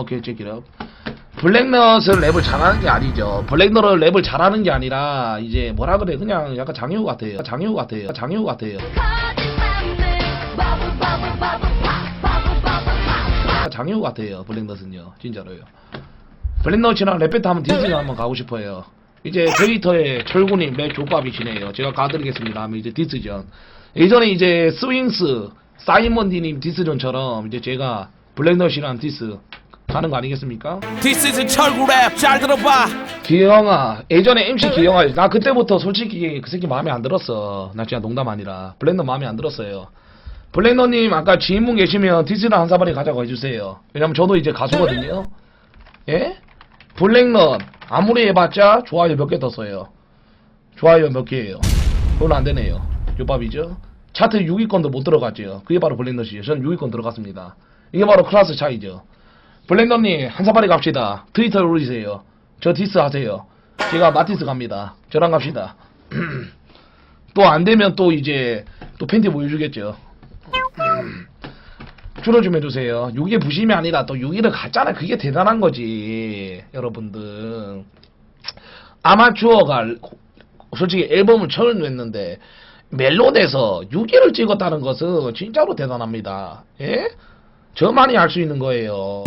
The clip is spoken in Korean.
오케이 체키럽 블랙넛을 랩을 잘하는 게 아니죠. 블랙넛을 랩을 잘하는 게 아니라 이제 뭐라 그래? 그냥 약간 장효 같아요. 장효 같아요. 장효 같아요. 장효 같아요 블랙넛은요. 진짜로요. 블랙넛이랑 랩배트 한번 디즈니 한번 가고 싶어요. 이제 데이터의 철구님 매 족밥이시네요. 제가 가드리겠습니다. 하면 이제 디스전. 예전에 이제 스윙스 사이먼디님 디스전처럼 이제 제가 블랙넛이랑 디스 가는 거 아니겠습니까? This is 철구 랩 잘 들어봐. 기영아 예전에 MC 기영아 나 그때부터 솔직히 그 새끼 마음에 안 들었어. 나 진짜 농담 아니라. 블랙넛 마음에 안 들었어요. 블랙넛님 아까 지인분 계시면 디스랑 한 사발이 가자고 해주세요. 왜냐면 저도 이제 가수거든요. 예? 블랙넛 아무리 해봤자 좋아요 몇 개 떴어요. 좋아요 몇 개예요? 그건 안 되네요. 요밥이죠? 차트 6위권도 못 들어갔죠. 그게 바로 블랙넛이에요 저는 6위권 들어갔습니다. 이게 바로 클래스 차이죠 블랙넛님 한 사발이 갑시다. 트위터 올리세요. 저 디스 하세요. 제가 마티스 갑니다. 저랑 갑시다. 또 안 되면 또 이제 또 팬티 보여주겠죠. 줄어 좀 해주세요. 6위 부심이 아니라 또 6위를 갔잖아. 그게 대단한 거지 여러분들. 아마추어가 솔직히 앨범을 처음 냈는데 멜론에서 6위를 찍었다는 것은 진짜로 대단합니다. 예? 저만이 할수 있는 거예요